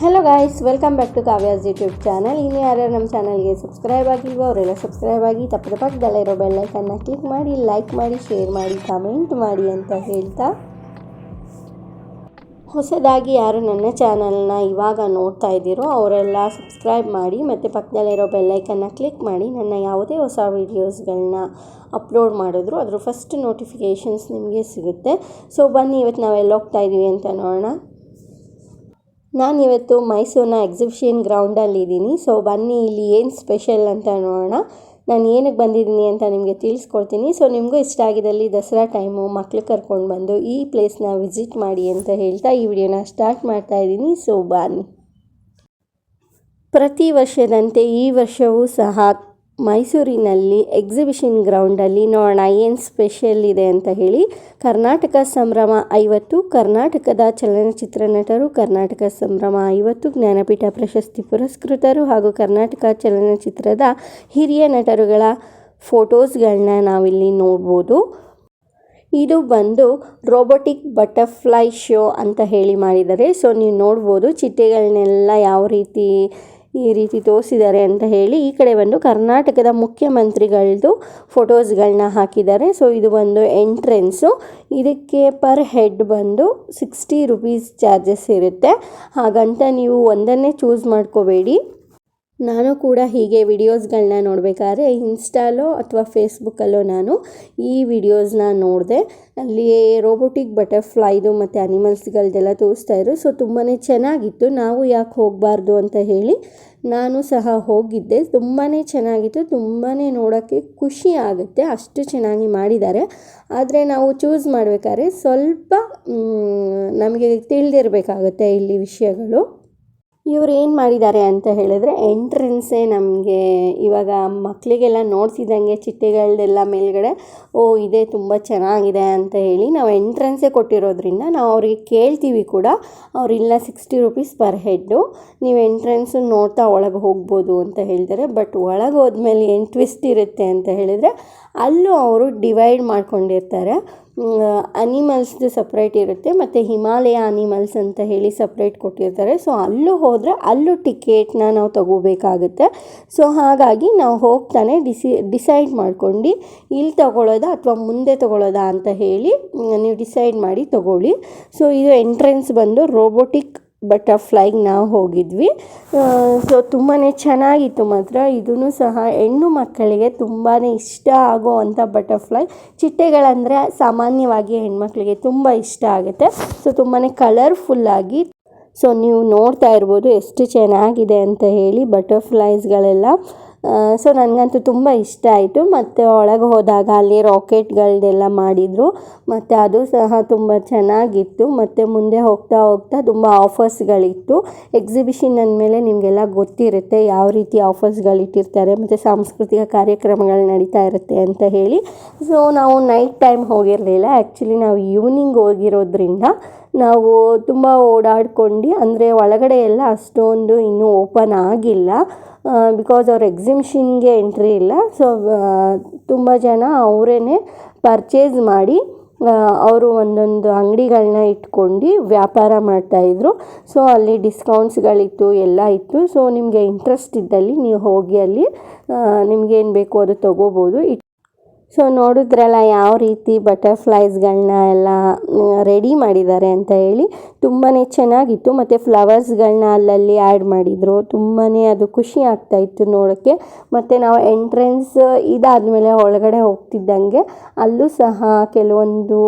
Hello guys welcome back to Kavya's YouTube channel ಇನ್ನು ಯಾರ್ಯಾರು ನಮ್ಮ ಚಾನಲ್ಗೆ ಸಬ್ಸ್ಕ್ರೈಬ್ ಆಗಿಲ್ವೋ ಅವರೆಲ್ಲ ಸಬ್ಸ್ಕ್ರೈಬ್ ಆಗಿ ತಪ್ಪದ ಪಕ್ಕದಲ್ಲಿರೋ ಬೆಲ್ಲೈಕನ್ನ ಕ್ಲಿಕ್ ಮಾಡಿ ಲೈಕ್ ಮಾಡಿ ಶೇರ್ ಮಾಡಿ ಕಮೆಂಟ್ ಮಾಡಿ ಅಂತ ಹೇಳ್ತಾ. ಹೊಸದಾಗಿ ಯಾರು ನನ್ನ ಚಾನಲ್ನ ಇವಾಗ ನೋಡ್ತಾ ಇದ್ದೀರೋ ಅವರೆಲ್ಲ ಸಬ್ಸ್ಕ್ರೈಬ್ ಮಾಡಿ, ಮತ್ತು ಪಕ್ಕದಲ್ಲಿರೋ ಬೆಲ್ಲೈಕನ್ನ ಕ್ಲಿಕ್ ಮಾಡಿ, ನನ್ನ ಯಾವುದೇ ಹೊಸ ವೀಡಿಯೋಸ್ಗಳನ್ನ ಅಪ್ಲೋಡ್ ಮಾಡಿದ್ರು, ಅದ್ರ ಫಸ್ಟ್ ನೋಟಿಫಿಕೇಷನ್ಸ್ ನಿಮಗೆ ಸಿಗುತ್ತೆ. ಸೊ ಬನ್ನಿ ಇವತ್ತು ನಾವು ಎಲ್ಲಿ ಹೋಗ್ತಾ ಇದ್ದೀವಿ ಅಂತ ನೋಡೋಣ. ನಾನಿವತ್ತು ಮೈಸೂರಿನ ಎಕ್ಸಿಬಿಷನ್ ಗ್ರೌಂಡಲ್ಲಿದ್ದೀನಿ ಸೊ ಬನ್ನಿ, ಇಲ್ಲಿ ಏನು ಸ್ಪೆಷಲ್ ಅಂತ ನೋಡೋಣ. ನಾನು ಏನಕ್ಕೆ ಬಂದಿದ್ದೀನಿ ಅಂತ ನಿಮಗೆ ತಿಳಿಸ್ಕೊಡ್ತೀನಿ. ಸೊ ನಿಮಗೂ ಇಷ್ಟ ಆಗಿದ್ದಲ್ಲಿ ದಸರಾ ಟೈಮು ಮಕ್ಳು ಕರ್ಕೊಂಡು ಬಂದು ಈ ಪ್ಲೇಸ್ನ ವಿಸಿಟ್ ಮಾಡಿ ಅಂತ ಹೇಳ್ತಾ ಈ ವಿಡಿಯೋನ ಸ್ಟಾರ್ಟ್ ಮಾಡ್ತಾ ಇದ್ದೀನಿ. ಸೊ ಬನ್ನಿ. ಪ್ರತಿ ವರ್ಷದಂತೆ ಈ ವರ್ಷವೂ ಸಹ ಮೈಸೂರಿನಲ್ಲಿ ಎಕ್ಸಿಬಿಷನ್ ಗ್ರೌಂಡಲ್ಲಿ ನೋಡೋಣ, ಏನು ಸ್ಪೆಷಲ್ ಇದೆ ಅಂತ ಹೇಳಿ ಕರ್ನಾಟಕ ಸಂಭ್ರಮ ಐವತ್ತು, ಕರ್ನಾಟಕದ ಚಲನಚಿತ್ರ ನಟರು ಕರ್ನಾಟಕ ಸಂಭ್ರಮ ಐವತ್ತು, ಜ್ಞಾನಪೀಠ ಪ್ರಶಸ್ತಿ ಪುರಸ್ಕೃತರು ಹಾಗೂ ಕರ್ನಾಟಕ ಚಲನಚಿತ್ರದ ಹಿರಿಯ ನಟರುಗಳ ಫೋಟೋಸ್ಗಳನ್ನ ನಾವಿಲ್ಲಿ ನೋಡ್ಬೋದು. ಇದು ಬಂದು ರೋಬೋಟಿಕ್ ಬಟರ್ಫ್ಲೈ ಶೋ ಅಂತ ಹೇಳಿ ಮಾಡಿದ್ದಾರೆ. ಸೊ ನೀವು ನೋಡ್ಬೋದು ಚಿಟ್ಟೆಗಳನ್ನೆಲ್ಲ ಯಾವ ರೀತಿ ಈ ರೀತಿ ತೋರಿಸಿದ್ದಾರೆ ಅಂತ ಹೇಳಿ ಈ ಕಡೆ ಬಂದು ಕರ್ನಾಟಕದ ಮುಖ್ಯಮಂತ್ರಿಗಳದ್ದು ಫೋಟೋಸ್ಗಳನ್ನ ಹಾಕಿದ್ದಾರೆ. ಸೊ ಇದು ಒಂದು ಎಂಟ್ರೆನ್ಸು. ಇದಕ್ಕೆ ಪರ್ ಹೆಡ್ ಬಂದು ಸಿಕ್ಸ್ಟಿ ರುಪೀಸ್ ಚಾರ್ಜಸ್ ಇರುತ್ತೆ. ಹಾಗಂತ ನೀವು ಒಂದನ್ನೇ ಚೂಸ್ ಮಾಡ್ಕೋಬೇಡಿ. ನಾನು ಕೂಡ ಹೀಗೆ ವಿಡಿಯೋಸ್ಗಳನ್ನ ನೋಡಬೇಕಾದ್ರೆ ಇನ್ಸ್ಟಾಲೋ ಅಥವಾ ಫೇಸ್ಬುಕ್ಕಲ್ಲೋ ನಾನು ಈ ವಿಡಿಯೋಸ್ನ ನೋಡಿದೆ. ಅಲ್ಲಿ ರೋಬೋಟಿಕ್ ಬಟರ್ಫ್ಲೈದು ಮತ್ತು ಅನಿಮಲ್ಸ್ಗಳದೆಲ್ಲ ತೋರಿಸ್ತಾ ಇದ್ರು. ಸೊ ತುಂಬಾ ಚೆನ್ನಾಗಿತ್ತು. ನಾವು ಯಾಕೆ ಹೋಗಬಾರ್ದು ಅಂತ ಹೇಳಿ ನಾನು ಸಹ ಹೋಗಿದ್ದೆ. ತುಂಬಾ ಚೆನ್ನಾಗಿತ್ತು. ತುಂಬಾ ನೋಡೋಕ್ಕೆ ಖುಷಿ ಆಗುತ್ತೆ. ಅಷ್ಟು ಚೆನ್ನಾಗಿ ಮಾಡಿದ್ದಾರೆ. ಆದರೆ ನಾವು ಚೂಸ್ ಮಾಡಬೇಕಾದ್ರೆ ಸ್ವಲ್ಪ ನಮಗೆ ತಿಳಿದಿರಬೇಕಾಗುತ್ತೆ ಇಲ್ಲಿ ವಿಷಯಗಳು. ಇವ್ರು ಏನು ಮಾಡಿದ್ದಾರೆ ಅಂತ ಹೇಳಿದ್ರೆ ಎಂಟ್ರೆನ್ಸೇ ನಮಗೆ ಇವಾಗ ಮಕ್ಕಳಿಗೆಲ್ಲ ನೋಡ್ತಿದ್ದಂಗೆ ಚಿಟ್ಟೆಗಳದೆಲ್ಲ ಮೇಲ್ಗಡೆ, ಓ, ಇದೇ ತುಂಬ ಚೆನ್ನಾಗಿದೆ ಅಂತ ಹೇಳಿ ನಾವು ಎಂಟ್ರೆನ್ಸೇ ಕೊಟ್ಟಿರೋದ್ರಿಂದ ನಾವು ಅವ್ರಿಗೆ ಕೇಳ್ತೀವಿ ಕೂಡ ಅವರಿಲ್ಲ ಸಿಕ್ಸ್ಟಿ ರುಪೀಸ್ ಪರ್ ಹೆಡ್ಡು ನೀವು ಎಂಟ್ರೆನ್ಸು ನೋಡ್ತಾ ಒಳಗೆ ಹೋಗ್ಬೋದು ಅಂತ ಹೇಳ್ತಾರೆ ಬಟ್ ಒಳಗೆ ಹೋದ್ಮೇಲೆ ಏನು ಟ್ವಿಸ್ಟ್ ಇರುತ್ತೆ ಅಂತ ಹೇಳಿದರೆ, ಅಲ್ಲೂ ಅವರು ಡಿವೈಡ್ ಮಾಡ್ಕೊಂಡಿರ್ತಾರೆ. ಅನಿಮಲ್ಸ್ದು ಸಪ್ರೇಟ್ ಇರುತ್ತೆ, ಮತ್ತು ಹಿಮಾಲಯ ಅನಿಮಲ್ಸ್ ಅಂತ ಹೇಳಿ ಸಪ್ರೇಟ್ ಕೊಟ್ಟಿರ್ತಾರೆ. ಸೊ ಅಲ್ಲೂ ಹೋದರೆ ಅಲ್ಲೂ ಟಿಕೆಟ್ನ ನಾವು ತಗೋಬೇಕಾಗುತ್ತೆ. ಸೊ ಹಾಗಾಗಿ ನಾವು ಹೋಗ್ತಾನೆ ಡಿಸಿ ಡಿಸೈಡ್ ಮಾಡ್ಕೊಂಡು ಇಲ್ಲಿ ತಗೊಳ್ಳೋದಾ ಅಥವಾ ಮುಂದೆ ತಗೊಳ್ಳೋದಾ ಅಂತ ಹೇಳಿ ನೀವು ಡಿಸೈಡ್ ಮಾಡಿ ತಗೊಳ್ಳಿ. ಸೊ ಇದು ಎಂಟ್ರೆನ್ಸ್ ಬಂದು ರೋಬೋಟಿಕ್ ಬಟರ್ಫ್ಲೈಗೆ ನಾವು ಹೋಗಿದ್ವಿ. ಸೊ ತುಂಬಾ ಚೆನ್ನಾಗಿತ್ತು ಮಾತ್ರ. ಇದೂ ಸಹ ಹೆಣ್ಣು ಮಕ್ಕಳಿಗೆ ತುಂಬಾ ಇಷ್ಟ ಆಗೋ ಅಂಥ ಬಟರ್ಫ್ಲೈ. ಚಿಟ್ಟೆಗಳಂದರೆ ಸಾಮಾನ್ಯವಾಗಿ ಹೆಣ್ಮಕ್ಳಿಗೆ ತುಂಬ ಇಷ್ಟ ಆಗುತ್ತೆ. ಸೊ ತುಂಬಾ ಕಲರ್ಫುಲ್ಲಾಗಿ ಸೊ ನೀವು ನೋಡ್ತಾ ಇರ್ಬೋದು ಎಷ್ಟು ಚೆನ್ನಾಗಿದೆ ಅಂತ ಹೇಳಿ ಬಟರ್ಫ್ಲೈಸ್ಗಳೆಲ್ಲ. ಸೊ ನನಗಂತೂ ತುಂಬ ಇಷ್ಟ ಆಯಿತು. ಮತ್ತು ಒಳಗೆ ಹೋದಾಗ ಅಲ್ಲಿ ರಾಕೆಟ್ಗಳದ್ದೆಲ್ಲ ಮಾಡಿದರು. ಮತ್ತು ಅದು ಸಹ ತುಂಬ ಚೆನ್ನಾಗಿತ್ತು. ಮತ್ತು ಮುಂದೆ ಹೋಗ್ತಾ ಹೋಗ್ತಾ ತುಂಬ ಆಫರ್ಸ್ಗಳಿತ್ತು ಎಕ್ಸಿಬಿಷನ್ ಅಂದಮೇಲೆ ನಿಮಗೆಲ್ಲ ಗೊತ್ತಿರುತ್ತೆ ಯಾವ ರೀತಿ ಆಫರ್ಸ್ಗಳಿಟ್ಟಿರ್ತಾರೆ ಮತ್ತು ಸಾಂಸ್ಕೃತಿಕ ಕಾರ್ಯಕ್ರಮಗಳು ನಡೀತಾ ಇರುತ್ತೆ ಅಂತ ಹೇಳಿ. ಸೊ ನಾವು ನೈಟ್ ಟೈಮ್ ಹೋಗಿರಲಿಲ್ಲ. ಆ್ಯಕ್ಚುಲಿ ನಾವು ಈವ್ನಿಂಗ್ ಹೋಗಿರೋದ್ರಿಂದ ನಾವು ತುಂಬ ಓಡಾಡ್ಕೊಂಡು, ಅಂದರೆ ಒಳಗಡೆ ಎಲ್ಲ ಅಷ್ಟೊಂದು ಇನ್ನೂ ಓಪನ್ ಆಗಿಲ್ಲ. ಬಿಕಾಸ್ ಅವ್ರ ಎಕ್ಸಿಮಿಷನ್ಗೆ ಎಂಟ್ರಿ ಇಲ್ಲ. ಸೊ ತುಂಬ ಜನ ಅವರೇ ಪರ್ಚೇಸ್ ಮಾಡಿ ಅವರು ಒಂದೊಂದು ಅಂಗಡಿಗಳನ್ನ ಇಟ್ಕೊಂಡು ವ್ಯಾಪಾರ ಮಾಡ್ತಾಯಿದ್ರು ಸೊ ಅಲ್ಲಿ ಡಿಸ್ಕೌಂಟ್ಸ್ಗಳಿತ್ತು ಎಲ್ಲ ಇತ್ತು. ಸೊ ನಿಮಗೆ ಇಂಟ್ರೆಸ್ಟ್ ಇದ್ದಲ್ಲಿ ನೀವು ಹೋಗಿ ಅಲ್ಲಿ ನಿಮಗೇನು ಬೇಕು ಅದು ತೊಗೋಬೋದು. ಸೊ ನೋಡಿದ್ರಲ್ಲ ಯಾವ ರೀತಿ ಬಟರ್ಫ್ಲೈಸ್ಗಳನ್ನ ಎಲ್ಲ ರೆಡಿ ಮಾಡಿದ್ದಾರೆ ಅಂತ ಹೇಳಿ ತುಂಬಾ ಚೆನ್ನಾಗಿತ್ತು. ಮತ್ತು ಫ್ಲವರ್ಸ್ಗಳನ್ನ ಅಲ್ಲಲ್ಲಿ ಆ್ಯಡ್ ಮಾಡಿದರು. ತುಂಬಾ ಅದು ಖುಷಿ ಆಗ್ತಾಯಿತ್ತು ನೋಡೋಕ್ಕೆ. ಮತ್ತು ನಾವು ಎಂಟ್ರೆನ್ಸ್ ಇದಾದಮೇಲೆ ಒಳಗಡೆ ಹೋಗ್ತಿದ್ದಂಗೆ ಅಲ್ಲೂ ಸಹ ಕೆಲವೊಂದು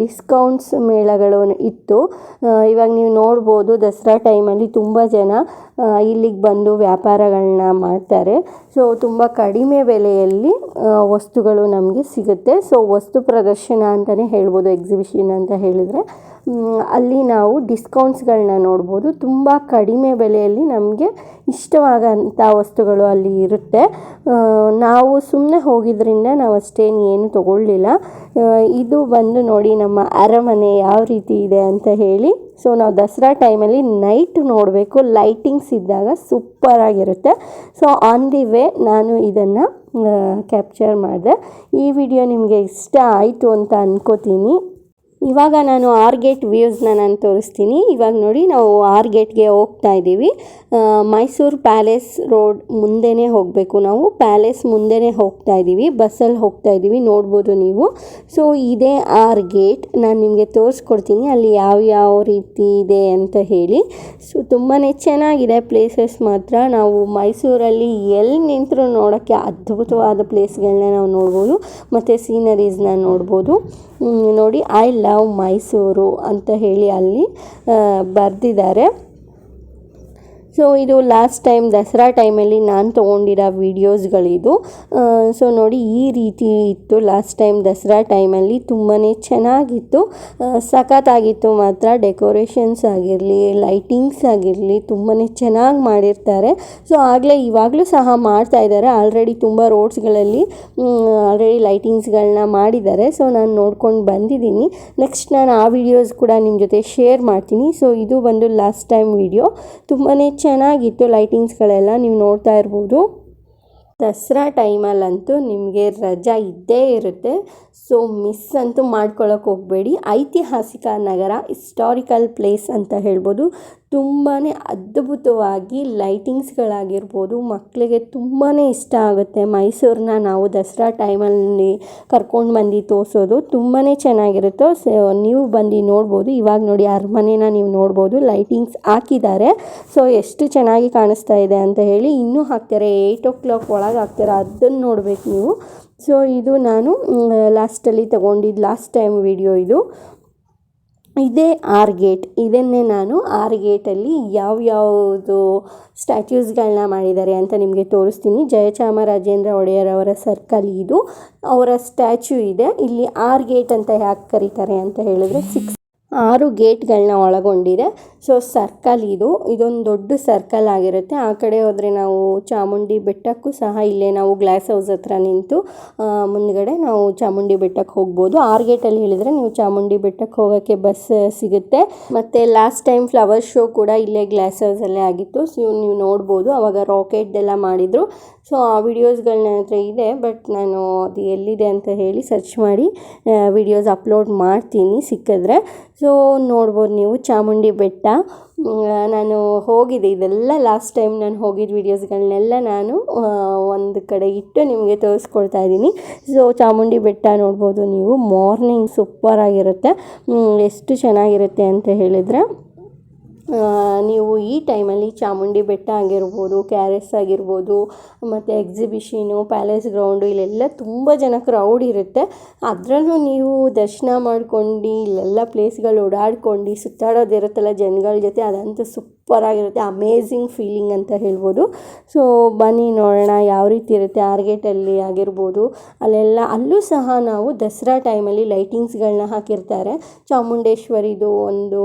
ಡಿಸ್ಕೌಂಟ್ಸ್ ಮೇಳಗಳು ಇತ್ತು. ಇವಾಗ ನೀವು ನೋಡ್ಬೋದು ದಸರಾ ಟೈಮಲ್ಲಿ ತುಂಬ ಜನ ಇಲ್ಲಿಗೆ ಬಂದು ವ್ಯಾಪಾರಗಳನ್ನ ಮಾಡ್ತಾರೆ. ಸೊ ತುಂಬ ಕಡಿಮೆ ಬೆಲೆಯಲ್ಲಿ ವಸ್ತುಗಳು ನಮಗೆ ಸಿಗುತ್ತೆ. ಸೊ ವಸ್ತು ಪ್ರದರ್ಶನ ಅಂತಲೇ ಹೇಳ್ಬೋದು ಎಕ್ಸಿಬಿಷನ್ ಅಂತ ಹೇಳಿದರೆ. ಅಲ್ಲಿ ನಾವು ಡಿಸ್ಕೌಂಟ್ಸ್ಗಳನ್ನ ನೋಡ್ಬೋದು. ತುಂಬ ಕಡಿಮೆ ಬೆಲೆಯಲ್ಲಿ ನಮಗೆ ಇಷ್ಟವಾಗಂಥ ವಸ್ತುಗಳು ಅಲ್ಲಿ ಇರುತ್ತೆ. ನಾವು ಸುಮ್ಮನೆ ಹೋಗಿದ್ದರಿಂದ ನಾವು ಅಷ್ಟೇನು ಏನು ತೊಗೊಳ್ಳಿಲ್ಲ. ಇದು ಬಂದು ನೋಡಿ ನಮ್ಮ ಅರಮನೆ ಯಾವ ರೀತಿ ಇದೆ ಅಂತ ಹೇಳಿ ಸೊ ನಾವು ದಸರಾ ಟೈಮಲ್ಲಿ ನೈಟ್ ನೋಡಬೇಕು. ಲೈಟಿಂಗ್ಸ್ ಇದ್ದಾಗ ಸೂಪರಾಗಿರುತ್ತೆ ಸೊ ಆನ್ ದಿ ವೇ ನಾನು ಇದನ್ನು ಕ್ಯಾಪ್ಚರ್ ಮಾಡಿದೆ. ಈ ವಿಡಿಯೋ ನಿಮಗೆ ಇಷ್ಟ ಆಯಿತು ಅಂತ ಅನ್ಕೋತೀನಿ. ಇವಾಗ ನಾನು ಆರ್ ಗೇಟ್ ವ್ಯೂಸ್ನ ನಾನು ತೋರಿಸ್ತೀನಿ. ಇವಾಗ ನೋಡಿ ನಾವು ಆರ್ ಗೇಟ್ಗೆ ಹೋಗ್ತಾ ಇದ್ದೀವಿ. ಮೈಸೂರು ಪ್ಯಾಲೇಸ್ ರೋಡ್ ಮುಂದೆನೇ ಹೋಗಬೇಕು ನಾವು. ಪ್ಯಾಲೇಸ್ ಮುಂದೆನೇ ಹೋಗ್ತಾ ಇದ್ದೀವಿ. ಬಸ್ಸಲ್ಲಿ ಹೋಗ್ತಾ ಇದ್ದೀವಿ. ನೋಡ್ಬೋದು ನೀವು. ಸೊ ಇದೇ ಆರ್ ಗೇಟ್ ನಾನು ನಿಮಗೆ ತೋರಿಸ್ಕೊಡ್ತೀನಿ. ಅಲ್ಲಿ ಯಾವ ಯಾವ ರೀತಿ ಇದೆ ಅಂತ ಹೇಳಿ. ಸೊ ತುಂಬಾ ಚೆನ್ನಾಗಿದೆ ಪ್ಲೇಸಸ್ ಮಾತ್ರ. ನಾವು ಮೈಸೂರಲ್ಲಿ ಎಲ್ಲಿ ನಿಂತರೂ ನೋಡೋಕ್ಕೆ ಅದ್ಭುತವಾದ ಪ್ಲೇಸ್ಗಳನ್ನ ನಾವು ನೋಡ್ಬೋದು. ಮತ್ತು ಸೀನರೀಸ್ನ ನೋಡ್ಬೋದು. ನೋಡಿ ಐ ಲವ್ ಮೈಸೂರು ಅಂತ ಹೇಳಿ ಅಲ್ಲಿ ಬರೆದಿದ್ದಾರೆ. ಸೊ ಇದು ಲಾಸ್ಟ್ ಟೈಮ್ ದಸರಾ ಟೈಮಲ್ಲಿ ನಾನು ತೊಗೊಂಡಿರೋ ವೀಡಿಯೋಸ್ಗಳಿದು ಸೊ ನೋಡಿ ಈ ರೀತಿ ಇತ್ತು. ಲಾಸ್ಟ್ ಟೈಮ್ ದಸರಾ ಟೈಮಲ್ಲಿ ತುಂಬಾ ಚೆನ್ನಾಗಿತ್ತು. ಸಖತ್ತಾಗಿತ್ತು ಮಾತ್ರ. ಡೆಕೋರೇಷನ್ಸ್ ಆಗಿರಲಿ ಲೈಟಿಂಗ್ಸ್ ಆಗಿರಲಿ ತುಂಬಾ ಚೆನ್ನಾಗಿ ಮಾಡಿರ್ತಾರೆ. ಸೊ ಆಗಲೇ ಇವಾಗಲೂ ಸಹ ಮಾಡ್ತಾ ಇದ್ದಾರೆ. ಆಲ್ರೆಡಿ ತುಂಬ ರೋಡ್ಸ್ಗಳಲ್ಲಿ ಆಲ್ರೆಡಿ ಲೈಟಿಂಗ್ಸ್ಗಳನ್ನ ಮಾಡಿದ್ದಾರೆ. ಸೊ ನಾನು ನೋಡ್ಕೊಂಡು ಬಂದಿದ್ದೀನಿ. ನೆಕ್ಸ್ಟ್ ನಾನು ಆ ವಿಡಿಯೋಸ್ ಕೂಡ ನಿಮ್ಮ ಜೊತೆ ಶೇರ್ ಮಾಡ್ತೀನಿ. ಸೊ ಇದು ಬಂದು ಲಾಸ್ಟ್ ಟೈಮ್ ವಿಡಿಯೋ ತುಂಬಾ ಚೆನ್ನಾಗಿತ್ತು ಲೈಟಿಂಗ್ಸ್ಗಳೆಲ್ಲ, ನೀವು ನೋಡ್ತಾ ಇರ್ಬೋದು. ದಸರಾ ಟೈಮಲ್ಲಂತೂ ನಿಮಗೆ ರಜಾ ಇದ್ದೇ ಇರುತ್ತೆ. ಸೊ, ಮಿಸ್ ಅಂತೂ ಮಾಡ್ಕೊಳ್ಳೋಕೆ ಹೋಗಬೇಡಿ. ಐತಿಹಾಸಿಕ ನಗರ ಹಿಸ್ಟಾರಿಕಲ್ ಪ್ಲೇಸ್ ಅಂತ ಹೇಳ್ಬೋದು. ತುಂಬಾ ಅದ್ಭುತವಾಗಿ ಲೈಟಿಂಗ್ಸ್ಗಳಾಗಿರ್ಬೋದು ಮಕ್ಕಳಿಗೆ ತುಂಬಾ ಇಷ್ಟ ಆಗುತ್ತೆ. ಮೈಸೂರನ್ನ ನಾವು ದಸರಾ ಟೈಮಲ್ಲಿ ಕರ್ಕೊಂಡು ಬಂದು ತೋರಿಸೋದು ತುಂಬಾ ಚೆನ್ನಾಗಿರುತ್ತೆ. ಸೊ, ನೀವು ಬಂದು ನೋಡ್ಬೋದು. ಇವಾಗ ನೋಡಿ ಅರಮನೆನ ನೀವು ನೋಡ್ಬೋದು. ಲೈಟಿಂಗ್ಸ್ ಹಾಕಿದ್ದಾರೆ. ಸೊ, ಎಷ್ಟು ಚೆನ್ನಾಗಿ ಕಾಣಿಸ್ತಾ ಇದೆ ಅಂತ ಹೇಳಿ ಇನ್ನೂ ಹಾಕ್ತಾರೆ. ಏಯ್ಟ್ ಓ ಕ್ಲಾಕ್ ಒಳಗೆ ಹಾಕ್ತಾರೆ. ಅದನ್ನು ನೋಡ್ಬೇಕು ನೀವು. ಸೊ, ಇದು ನಾನು ಲಾಸ್ಟಲ್ಲಿ ತೊಗೊಂಡಿದ್ದು ಲಾಸ್ಟ್ ಟೈಮ್ ವಿಡಿಯೋ ಇದು. ಇದೇ ಆರ್ ಗೇಟ್. ಇದನ್ನೇ ನಾನು ಆರ್ ಗೇಟಲ್ಲಿ ಯಾವ್ಯಾವುದು ಸ್ಟ್ಯಾಚ್ಯೂಸ್ಗಳನ್ನ ಮಾಡಿದ್ದಾರೆ ಅಂತ ನಿಮಗೆ ತೋರಿಸ್ತೀನಿ. ಜಯಚಾಮರಾಜೇಂದ್ರ ಒಡೆಯರ್ ಅವರ ಸರ್ಕಲ್ ಇದು. ಅವರ ಸ್ಟ್ಯಾಚ್ಯೂ ಇದೆ. ಇಲ್ಲಿ ಆರ್ ಗೇಟ್ ಅಂತ ಯಾಕೆ ಕರೀತಾರೆ ಅಂತ ಹೇಳಿದ್ರೆ ಸಿಕ್ಸ್ ಆರು ಗೇಟ್ಗಳನ್ನ ಒಳಗೊಂಡಿದೆ. ಸೊ, ಸರ್ಕಲ್ ಇದು. ಇದೊಂದು ದೊಡ್ಡ ಸರ್ಕಲ್ ಆಗಿರುತ್ತೆ. ಆ ಕಡೆ ಹೋದರೆ ನಾವು ಚಾಮುಂಡಿ ಬೆಟ್ಟಕ್ಕೂ ಸಹ ಇಲ್ಲೇ ನಾವು ಗ್ಲಾಸ್ ಹೌಸ್ ಹತ್ರ ನಿಂತು ಮುಂದುಗಡೆ ನಾವು ಚಾಮುಂಡಿ ಬೆಟ್ಟಕ್ಕೆ ಹೋಗ್ಬೋದು. ಆರು ಗೇಟಲ್ಲಿ ಹೇಳಿದರೆ ನೀವು ಚಾಮುಂಡಿ ಬೆಟ್ಟಕ್ಕೆ ಹೋಗೋಕ್ಕೆ ಬಸ್ ಸಿಗುತ್ತೆ. ಮತ್ತು ಲಾಸ್ಟ್ ಟೈಮ್ ಫ್ಲವರ್ ಶೋ ಕೂಡ ಇಲ್ಲೇ ಗ್ಲಾಸ್ ಹೌಸಲ್ಲೇ ಆಗಿತ್ತು. ಸೊ ನೀವು ನೋಡ್ಬೋದು. ಅವಾಗ ರಾಕೆಟ್ದೆಲ್ಲ ಮಾಡಿದರು. ಸೊ ಆ ವಿಡಿಯೋಸ್ಗಳು ನನ್ನ ಹತ್ರ ಇದೆ ಬಟ್ ನಾನು ಅದು ಎಲ್ಲಿದೆ ಅಂತ ಹೇಳಿ ಸರ್ಚ್ ಮಾಡಿ ವಿಡಿಯೋಸ್ ಅಪ್ಲೋಡ್ ಮಾಡ್ತೀನಿ ಸಿಕ್ಕಿದ್ರೆ. ಸೊ ನೋಡ್ಬೋದು ನೀವು, ಚಾಮುಂಡಿ ಬೆಟ್ಟ. ನಾನು ಹೋಗಿದೆ, ಇದೆಲ್ಲ ಲಾಸ್ಟ್ ಟೈಮ್ ನಾನು ಹೋಗಿದ್ದ ವೀಡಿಯೋಸ್ಗಳನ್ನೆಲ್ಲ ನಾನು ಒಂದು ಕಡೆ ಇಟ್ಟು ನಿಮಗೆ ತೋರಿಸ್ಕೊಳ್ತಾ ಇದ್ದೀನಿ. ಸೊ ಚಾಮುಂಡಿ ಬೆಟ್ಟ ನೋಡ್ಬೋದು ನೀವು ಮಾರ್ನಿಂಗ್ ಸೂಪರ್ ಆಗಿರುತ್ತೆ. ಎಷ್ಟು ಚೆನ್ನಾಗಿರುತ್ತೆ ಅಂತ ಹೇಳಿದರೆ ನೀವು ಈ ಟೈಮಲ್ಲಿ ಚಾಮುಂಡಿ ಬೆಟ್ಟ ಆಗಿರ್ಬೋದು ಕೆ ಆರ್ ಎಸ್ ಆಗಿರ್ಬೋದು, ಮತ್ತು ಎಕ್ಸಿಬಿಷನು ಪ್ಯಾಲೇಸ್ ಗ್ರೌಂಡು ಇಲ್ಲೆಲ್ಲ ತುಂಬ ಜನ ಕ್ರೌಡ್ ಇರುತ್ತೆ. ಅದರಲ್ಲೂ ನೀವು ದರ್ಶನ ಮಾಡ್ಕೊಂಡು, ಇಲ್ಲೆಲ್ಲ ಪ್ಲೇಸ್ಗಳು ಓಡಾಡ್ಕೊಂಡು ಸುತ್ತಾಡೋದಿರುತ್ತಲ್ಲ ಜನಗಳ ಜೊತೆ, ಅದಂತೂ ಸೂಪರ್ ಆಗಿರುತ್ತೆ ಅಮೇಝಿಂಗ್ ಫೀಲಿಂಗ್ ಅಂತ ಹೇಳ್ಬೋದು. ಸೊ ಬನ್ನಿ ನೋಡೋಣ ಯಾವ ರೀತಿ ಇರುತ್ತೆ, ಆರ್ಗೇಟಲ್ಲಿ ಆಗಿರ್ಬೋದು, ಅಲ್ಲೆಲ್ಲ, ಅಲ್ಲೂ ಸಹ ನಾವು ದಸರಾ ಟೈಮಲ್ಲಿ ಲೈಟಿಂಗ್ಸ್ಗಳನ್ನ ಹಾಕಿರ್ತಾರೆ. ಚಾಮುಂಡೇಶ್ವರಿದು ಒಂದು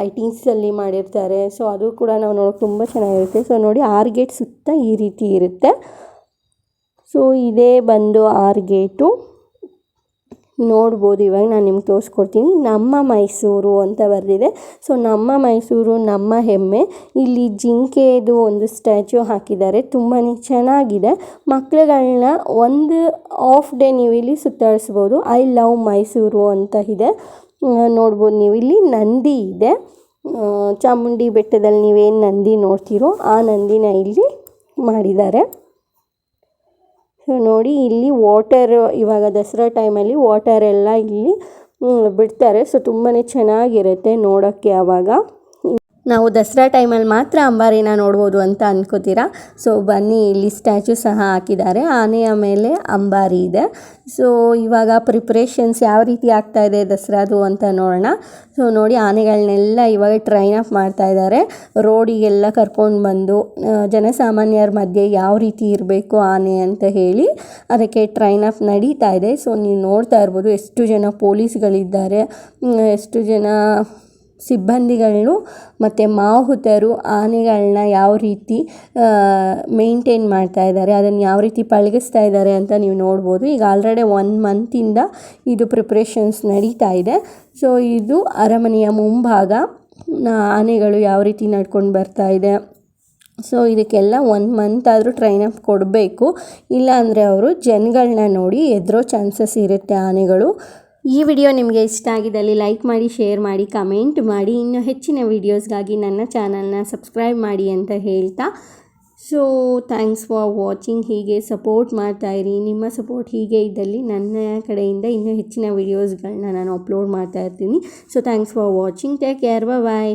ಲೈಟಿಂಗ್ಸಲ್ಲಿ ಮಾಡಿರ್ತಾರೆ. ಸೊ ಅದು ಕೂಡ ನಾವು ನೋಡೋಕೆ ತುಂಬ ಚೆನ್ನಾಗಿರುತ್ತೆ. ಸೊ ನೋಡಿ, ಆರ್ ಗೇಟ್ ಸುತ್ತ ಈ ರೀತಿ ಇರುತ್ತೆ. ಸೊ ಇದೇ ಬಂದು ಆರ್ ಗೇಟು. ನೋಡ್ಬೋದು, ಇವಾಗ ನಾನು ನಿಮ್ಗೆ ತೋರಿಸ್ಕೊಡ್ತೀನಿ. ನಮ್ಮ ಮೈಸೂರು ಅಂತ ಬರೆದಿದೆ. ಸೊ ನಮ್ಮ ಮೈಸೂರು, ನಮ್ಮ ಹೆಮ್ಮೆ. ಇಲ್ಲಿ ಜಿಂಕೆದು ಒಂದು ಸ್ಟ್ಯಾಚ್ಯೂ ಹಾಕಿದ್ದಾರೆ. ತುಂಬಾ ಚೆನ್ನಾಗಿದೆ. ಮಕ್ಕಳುಗಳನ್ನ ಒಂದು ಆಫ್ ಡೇ ನೀವು ಇಲ್ಲಿ ಸುತ್ತಾಡಿಸ್ಬೋದು. ಐ ಲವ್ ಮೈಸೂರು ಅಂತ ಇದೆ. ನೋಡ್ಬೋದು ನೀವು ಇಲ್ಲಿ. ನಂದಿ ಇದೆ. ಚಾಮುಂಡಿ ಬೆಟ್ಟದಲ್ಲಿ ನೀವೇನು ನಂದಿ ನೋಡ್ತೀರೋ ಆ ನಂದಿನ ಇಲ್ಲಿ ಮಾಡಿದ್ದಾರೆ. ಸೊ ನೋಡಿ, ಇಲ್ಲಿ ವಾಟರ್ ಇವಾಗ ದಸರಾ ಟೈಮಲ್ಲಿ ವಾಟರ್ ಎಲ್ಲ ಇಲ್ಲಿ ಬಿಡ್ತಾರೆ. ಸೊ ತುಂಬಾ ಚೆನ್ನಾಗಿರುತ್ತೆ ನೋಡೋಕ್ಕೆ ಆವಾಗ ನಾವು ದಸರಾ ಟೈಮಲ್ಲಿ ಮಾತ್ರ ಅಂಬಾರಿನ ನೋಡ್ಬೋದು ಅಂತ ಅನ್ಕೋತೀರಾ? ಸೊ ಬನ್ನಿ, ಇಲ್ಲಿ ಸ್ಟ್ಯಾಚು ಸಹ ಹಾಕಿದ್ದಾರೆ. ಆನೆಯ ಮೇಲೆ ಅಂಬಾರಿ ಇದೆ. ಸೊ ಇವಾಗ ಪ್ರಿಪ್ರೇಷನ್ಸ್ ಯಾವ ರೀತಿ ಆಗ್ತಾ ಇದೆ ದಸರಾದು ಅಂತ ನೋಡೋಣ. ಸೊ ನೋಡಿ ಆನೆಗಳನ್ನೆಲ್ಲ ಇವಾಗ ಟ್ರೈನ್ ಅಪ್ ಮಾಡ್ತಾ ಇದ್ದಾರೆ. ರೋಡಿಗೆಲ್ಲ ಕರ್ಕೊಂಡು ಬಂದು ಜನಸಾಮಾನ್ಯರ ಮಧ್ಯೆ ಯಾವ ರೀತಿ ಇರಬೇಕು ಆನೆ ಅಂತ ಹೇಳಿ ಅದಕ್ಕೆ ಟ್ರೈನ್ ಅಪ್ ನಡೀತಾ ಇದೆ. ಸೊ ನೀವು ನೋಡ್ತಾ ಇರ್ಬೋದು ಎಷ್ಟು ಜನ ಪೊಲೀಸ್ಗಳಿದ್ದಾರೆ ಎಷ್ಟು ಜನ ಸಿಬ್ಬಂದಿಗಳು ಮತ್ತು ಮಾಹುತರು ಆನೆಗಳನ್ನ ಯಾವ ರೀತಿ ಮೇಂಟೈನ್ ಮಾಡ್ತಾ ಇದ್ದಾರೆ, ಅದನ್ನು ಯಾವ ರೀತಿ ಪಳಗಿಸ್ತಾ ಇದ್ದಾರೆ ಅಂತ ನೀವು ನೋಡ್ಬೋದು. ಈಗ ಆಲ್ರೆಡಿ ಒನ್ ಮಂತಿಂದ ಇದು ಪ್ರಿಪ್ರೇಷನ್ಸ್ ನಡೀತಾ ಇದೆ. ಸೊ ಇದು ಅರಮನೆಯ ಮುಂಭಾಗ ಆನೆಗಳು ಯಾವ ರೀತಿ ನಡ್ಕೊಂಡು ಬರ್ತಾ ಇದೆ. ಸೊ ಇದಕ್ಕೆಲ್ಲ ಒನ್ ಮಂತ್ ಆದರೂ ಟ್ರೈನ್ ಅಪ್ ಕೊಡಬೇಕು. ಇಲ್ಲ ಅಂದರೆ ಅವರು ಜನಗಳನ್ನ ನೋಡಿ ಎದುರೋ ಚಾನ್ಸಸ್ ಇರುತ್ತೆ ಆನೆಗಳು. ಈ ವಿಡಿಯೋ ನಿಮಗೆ ಇಷ್ಟ ಆಗಿದ್ದಲ್ಲಿ ಲೈಕ್ ಮಾಡಿ, ಶೇರ್ ಮಾಡಿ, ಕಮೆಂಟ್ ಮಾಡಿ. ಇನ್ನು ಹೆಚ್ಚಿನ ವೀಡಿಯೋಸ್ಗಾಗಿ ನನ್ನ ಚಾನಲ್ನ ಸಬ್ಸ್ಕ್ರೈಬ್ ಮಾಡಿ ಅಂತ ಹೇಳ್ತಾ. ಸೊ ಥ್ಯಾಂಕ್ಸ್ ಫಾರ್ ವಾಚಿಂಗ್ ಹೀಗೆ ಸಪೋರ್ಟ್ ಮಾಡ್ತಾಯಿರಿ ನಿಮ್ಮ ಸಪೋರ್ಟ್ ಹೀಗೆ ಇದ್ದಲ್ಲಿ ನನ್ನ ಕಡೆಯಿಂದ ಇನ್ನೂ ಹೆಚ್ಚಿನ ವೀಡಿಯೋಸ್ಗಳನ್ನ ನಾನು ಅಪ್ಲೋಡ್ ಮಾಡ್ತಾ ಇರ್ತೀನಿ. So thanks for watching take care bye